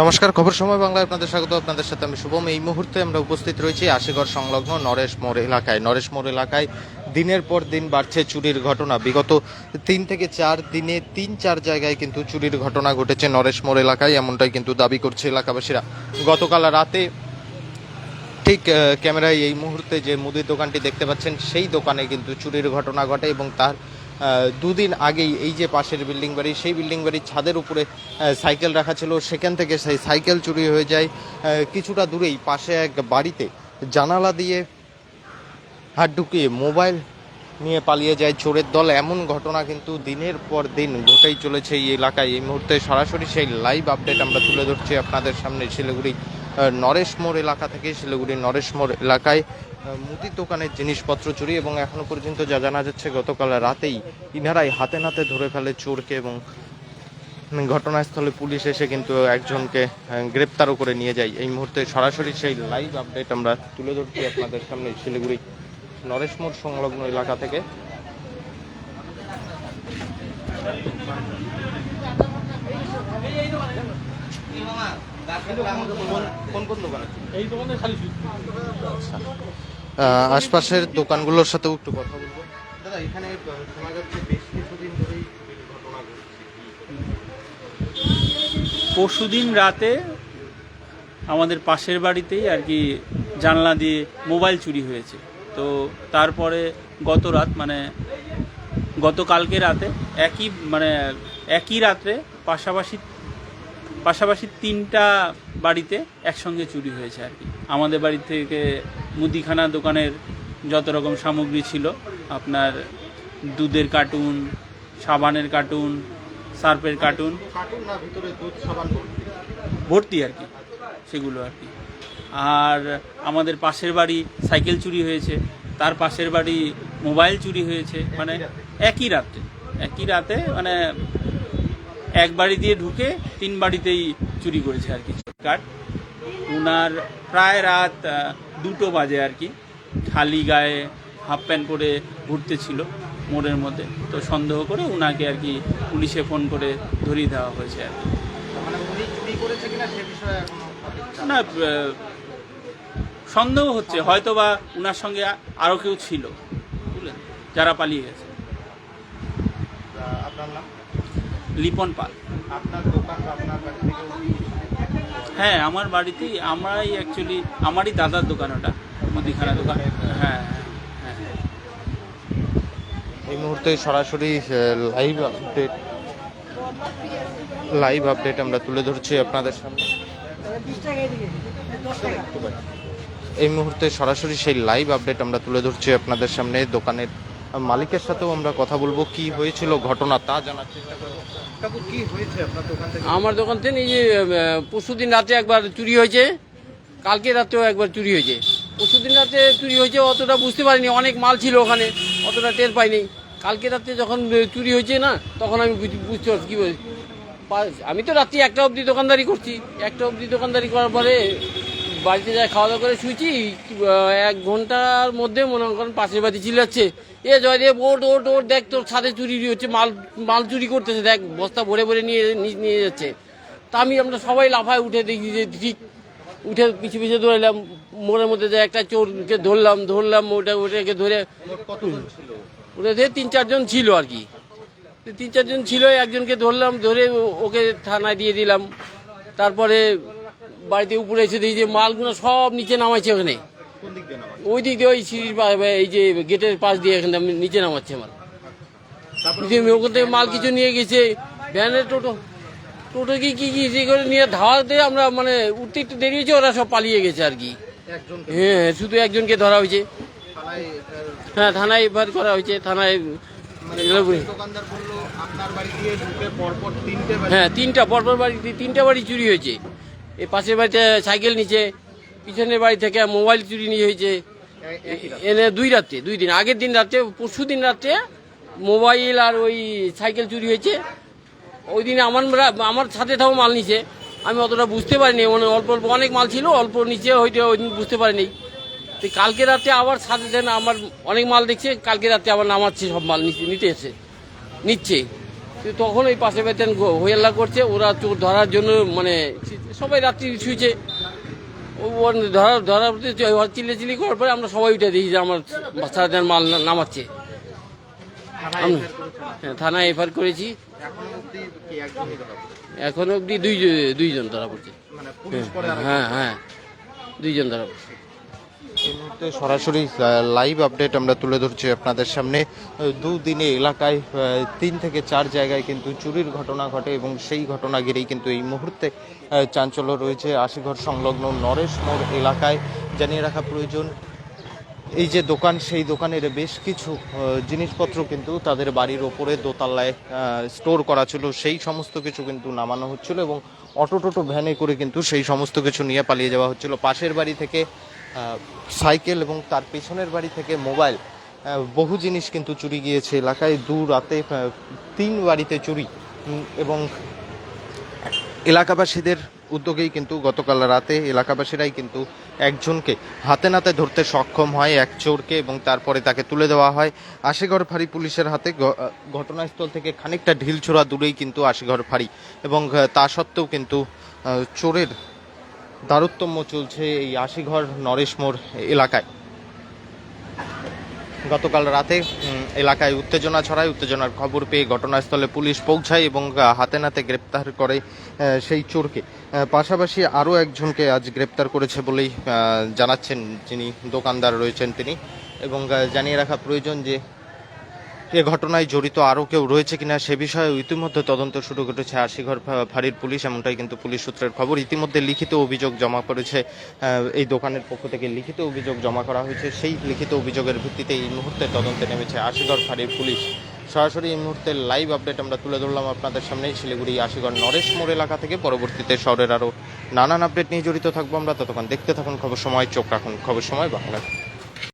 নমস্কার, খবর সময় বাংলায় আপনাদের স্বাগত। আপনাদের সাথে আমি শুভম। এই মুহূর্তে আমরা উপস্থিত রয়েছি আশিগড় সংলগ্ন নরেশ মোড় এলাকায়। নরেশ মোড় এলাকায় দিনের পর দিন বাড়ছে চুরির ঘটনা। বিগত তিন থেকে চার দিনে তিন চার জায়গায় কিন্তু চুরির ঘটনা ঘটেছে নরেশ মোড় এলাকায়। এমনটাই কিন্তু দাবি করছে এলাকাবাসীরা। গতকাল রাতে ঠিক ক্যামেরায় এই মুহূর্তে যে মুদির দোকানটি দেখতে পাচ্ছেন, সেই দোকানে কিন্তু চুরির ঘটনা ঘটে এবং তার দুদিন আগেই এই যে পাশের বিল্ডিং বাড়ি, সেই বিল্ডিং বাড়ির ছাদের উপরে সাইকেল রাখা ছিল। সেখান থেকে সেই সাইকেল চুরি হয়ে যায়। কিছুটা দূরেই পাশে এক বাড়িতে জানালা দিয়ে হাত ঢুকিয়ে মোবাইল নিয়ে পালিয়ে যায় চোরের দল। এমন ঘটনা কিন্তু দিনের পর দিন ঘটেই চলেছে এই এলাকায়। এই মুহূর্তে সরাসরি সেই লাইভ আপডেট আমরা তুলে ধরছি আপনাদের সামনে শিলিগুড়ি নরেশ মোড় এলাকা থেকে শিলিগুড়ি নরেশ মোড় এলাকায়। মুদির দোকানের জিনিসপত্র চুরি এবং এখনও পর্যন্ত যা জানা যাচ্ছে গতকাল রাতেই ইনারাই হাতে নাতে ধরে ফেলে চোরকে এবং ঘটনাস্থলে পুলিশ এসে কিন্তু একজনকে গ্রেপ্তারও করে নিয়ে যায়। এই মুহূর্তে সরাসরি সেই লাইভ আপডেট আমরা তুলে ধরছি আপনাদের সামনে শিলিগুড়ি নরেশ মোড় সংলগ্ন এলাকা থেকে। কোন কোন দোকান এই দোকানে খালি আহ, আশপাশের দোকানগুলোর সাথেও একটু কথা বলব। দাদা, এখানে শোনা যাচ্ছে বেশ কিছুদিন ধরেই ঘটনা ঘটছে? পরশুদিন রাতে আমাদের পাশের বাড়িতেই আর কি জানলা দিয়ে মোবাইল চুরি হয়েছে। তো তারপরে গত রাত মানে গতকালকে রাতে একই মানে একই রাত্রে পাশাপাশি পাশাপাশি তিনটা বাড়িতে একসঙ্গে চুরি হয়েছে আর কি। আমাদের বাড়ি থেকে মুদিখানা দোকানের যত রকম সামগ্রী ছিল, আপনার দুধের কার্টুন সাবানের কার্টুন সার্ফের কার্টুন ভর্তি। আর কি, সেগুলো আর কি আর আমাদের পাশের বাড়ি সাইকেল চুরি হয়েছে, তার পাশের বাড়ি মোবাইল চুরি হয়েছে মানে একই রাতে একই রাতে মানে এক বাড়ি দিয়ে ঢুকে তিন বাড়িতেই চুরি করেছে আর কি কার্ড উনার প্রায় রাত দুটো বাজে আর কি। খালি গায়ে হাফ প্যান্ট পরে ঘুরতেছিল মোড়ের মধ্যে। তো সন্দেহ করে উনাকে আর কি পুলিশে ফোন করে ধরিয়ে দেওয়া হয়েছে আর কি। মানে না সন্দেহ হচ্ছে। হয়তো বা উনার সঙ্গে আরও কেউ ছিল বুঝলেন? যারা পালিয়ে গেছে। লিপন পাল। আপনার দোকান আপনার হ্যাঁ আমার বাড়িতেই আমরাই অ্যাকচুয়ালি আমারই দাদার দোকান ওটা মুদিখানা দোকান। হ্যাঁ হ্যাঁ হ্যাঁ। এই মুহূর্তে সরাসরি লাইভ আপডেট লাইভ আপডেট আমরা তুলে ধরছি আপনাদের সামনে। এই মুহূর্তে সরাসরি সেই লাইভ আপডেট আমরা তুলে ধরছি আপনাদের সামনে দোকানের মালিকের সাথেও আমরা কথা বলব কি হয়েছিল ঘটনা তা জানার চেষ্টা করব। কাকু কি হয়েছে আপনার দোকান থেকে? আমার দোকান থেকে এই যে পরশু দিন রাতে একবার চুরি হয়েছে কালকে রাতেও একবার চুরি হয়েছে। পরশু দিন রাতে চুরি হয়েছে অতটা বুঝতে পারিনি অনেক মাল ছিল ওখানে অতটা টের পাইনি। কালকে রাতে যখন চুরি হয়েছে না তখন আমি বুঝ- বুঝতে পারছি কী বলছি। আমি তো রাত্রি একটা অবধি দোকানদারি করছি। একটা অবধি দোকানদারি করার পরে বাড়িতে যাই খাওয়া দাওয়া করে শুয়েছি এক ঘণ্টার মধ্যে মনে করেন পাশের বাড়ি চিল্লাচ্ছে এ জয়দেব ওট ওট ওট দেখ তোর ছাদে চুরি হচ্ছে, মাল মাল চুরি করতেছে, দেখ, বস্তা ভরে ভরে নিয়ে নিয়ে- যাচ্ছে। তা আমি, আমরা সবাই লাফায় উঠে দেখি যে ঠিক, উঠে পিছু পিছু ধরলাম মোড়ের মধ্যে যে একটা চোরকে ধরলাম ধরলাম, ওটা, ওটাকে ধরে ওটা ধরে তিন চারজন ছিল আর কি। তিন চারজন ছিল, একজনকে ধরলাম, ধরে ওকে থানায় দিয়ে দিলাম। তারপরে বাড়িতে উপরে এসে দেখি যে মালগুলো সব নিচে নামাইছে ওখানে। ওই দিক দিয়ে ওই সিঁড়ির এই যে গেটের পাশ দিয়ে এখানে নিচে নামাচ্ছে মাল ওখান থেকে মাল কিছু নিয়ে গেছে। ভ্যানের টোটো। টোটো কি কি কি করে নিয়ে ধাওয়াতে আমরা মানে উঠতে একটু দেরি হয়েছে ওরা সব পালিয়ে গেছে আর কি। হ্যাঁ শুধু একজনকে ধরা হয়েছে। হ্যাঁ থানায় এবার করা হয়েছে থানায় তিনটে হ্যাঁ তিনটা পরপর বাড়ি তিনটা বাড়ি চুরি হয়েছে। এই পাশের বাড়িতে সাইকেল নিচে, পিছনের বাড়ি থেকে মোবাইল চুরি নিয়ে হয়েছে। এনে দুই রাত্রে, দুই দিন। আগের দিন রাত্রে, পরশু দিন রাত্রে মোবাইল আর ওই সাইকেল চুরি হয়েছে। ওই দিন আমার আমার সাথে থাও মাল নিছে। আমি অতটা বুঝতে পারিনি মানে অল্প অল্প অনেক মাল ছিল, অল্প নিচে হয়তো ওই দিন বুঝতে পারিনি। তো কালকে রাতে আবার সাথে দেন আমার অনেক মাল দেখছে, কালকে রাতে আবার নামাচ্ছে, সব মাল নিচে নিতে এসে নিচ্ছে। তখন ওই পাশে বেতেন হইয়াল্লা করছে, ওরা চোর ধরার জন্য মানে সবাই রাত্রি শুয়েছে। ও ধরা প্রতি চিল্লে চিল্লি করার পরে আমরা সবাই উঠে দিই যে আমার বাচ্চাদের মাল নামাচ্ছে। হ্যাঁ, থানায় এফআইআর করেছি। এখন অবধি দুই দুইজন ধরা পড়ছে। হ্যাঁ হ্যাঁ। দুইজন ধরা পড়ছে। মুহূর্তে সরাসরি লাইভ আপডেট আমরা তুলে ধরছি আপনাদের সামনে। দুদিনে এলাকায় তিন থেকে চার জায়গায় কিন্তু চুরির ঘটনা ঘটে এবং সেই ঘটনা ঘিরেই কিন্তু এই মুহূর্তে চাঞ্চল্য রয়েছে। আশিঘর সংলগ্ন নরেশ মোড় এলাকায়। জানিয়ে রাখা প্রয়োজন এই যে দোকান, সেই দোকানের বেশ কিছু জিনিসপত্র কিন্তু তাদের বাড়ির ওপরে দোতলায় স্টোর করা ছিল। সেই সমস্ত কিছু কিন্তু নামানো হচ্ছিল এবং অটো টোটো ভ্যানে করে কিন্তু সেই সমস্ত কিছু নিয়ে পালিয়ে যাওয়া হচ্ছিল। পাশের বাড়ি থেকে সাইকেল এবং তার পেছনের বাড়ি থেকে মোবাইল বহু জিনিস কিন্তু চুরি গিয়েছে এলাকায়। দু রাতে তিন বাড়িতে চুরি এবং এলাকাবাসীদের উদ্যোগেই কিন্তু গতকাল রাতে এলাকাবাসীরাই কিন্তু একজনকে হাতে নাতে ধরতে সক্ষম হয়, এক চোরকে এবং তারপরে তাকে তুলে দেওয়া হয়। আশিগড় ফাঁড়ি পুলিশের হাতে ঘটনাস্থল থেকে খানিকটা ঢিলছোড়া দূরেই কিন্তু আশিগড় ফাঁড়ি এবং তা সত্ত্বেও কিন্তু চোরের দারুত্তম্য চলছে এই আশিঘর নরেশ মোড় এলাকায়। গতকাল রাতে এলাকায় উত্তেজনা ছড়ায়, উত্তেজনার খবর পেয়ে ঘটনাস্থলে পুলিশ পৌঁছায় এবং হাতে নাতে গ্রেপ্তার করে সেই চোরকে। পাশাপাশি আরও একজনকে আজ গ্রেপ্তার করেছে বলেই জানাচ্ছেন যিনি দোকানদার রয়েছেন তিনি এবং জানিয়ে রাখা প্রয়োজন যে এ ঘটনায় জড়িত আরও কেউ রয়েছে কিনা সে বিষয়ে ইতিমধ্যে তদন্ত শুরু করেছে আশিঘর ফাঁড়ির পুলিশ, এমনটাই কিন্তু পুলিশ সূত্রের খবর। ইতিমধ্যে লিখিত অভিযোগ জমা করেছে এই দোকানের পক্ষ থেকে লিখিত অভিযোগ জমা করা হয়েছে। সেই লিখিত অভিযোগের ভিত্তিতে এই মুহূর্তে তদন্তে নেমেছে আশিঘর ফাঁড়ির পুলিশ। সরাসরি এই মুহূর্তে লাইভ আপডেট আমরা তুলে ধরলাম আপনাদের সামনে শিলিগুড়ি আশিগড় নরেশ মোড় এলাকা থেকে। পরবর্তীতে শহরের আরও নানান আপডেট নিয়ে জড়িত থাকব আমরা। ততক্ষণ দেখতে থাকুন খবর সময়, চোখ রাখুন খবর সময়, বাংলা।